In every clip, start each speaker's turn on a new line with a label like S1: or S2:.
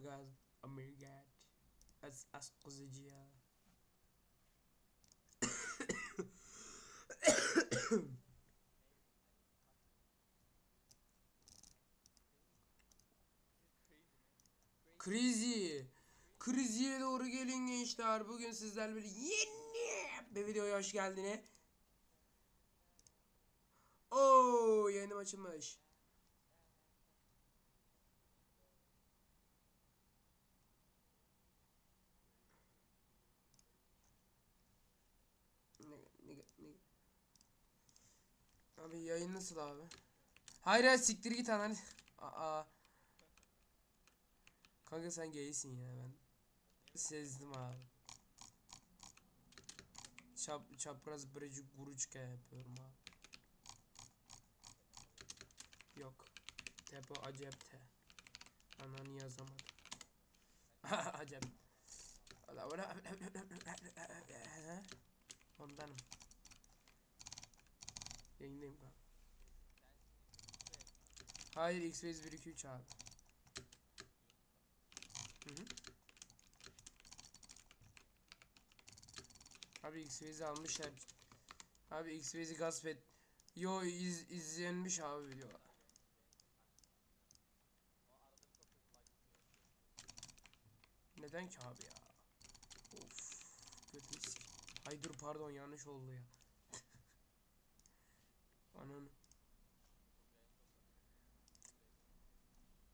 S1: orgazm. God. Az, az kızıcı ya. Crazy. Crazy'ye doğru gelin gençler. Bugün sizlerle bir yeni bir videoya hoş geldiniz. Oo, yayınım açılmış. Abi yayın nasıl abi? Hayır hayır siktir git lan. Aa. Kanka sen gaysin ya ben. Sezdim abi. Çap, çapraz bırıcı guruçka yapıyorum abi. Yok. Tepo acep te. Ananı yazamadım. acep. Ondanım. Yayındayım kanka. Hayır X-Rays 1 2 3 abi. Hı hı. Abi X-Rays'i almışlar. Abi X-Rays'i gasp et. Yo iz, izlenmiş abi video. Neden ki abi ya? Of. Kötü sik. Ay dur pardon yanlış oldu ya. Ananı.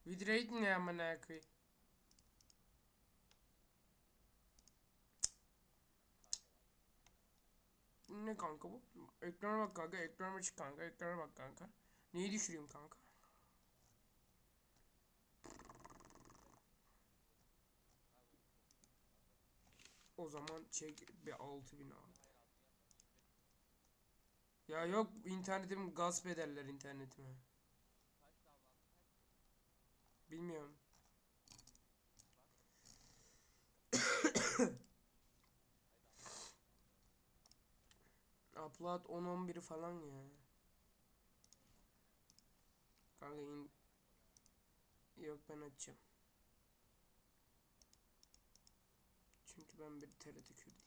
S1: With rate ne amına koyayım? Ne kanka bu? Ekrana bak kanka, ekrana çık kanka, ekrana bak kanka. Neyi düşüreyim kanka? O zaman çek bir 6000 abi. Ya yok internetim gasp ederler internetime. Bilmiyorum. Upload 10-11 falan ya. Kanka in... Yok ben açacağım. Ben bir TRT Kürdüm.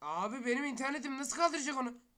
S1: Abi benim internetim nasıl kaldıracak onu?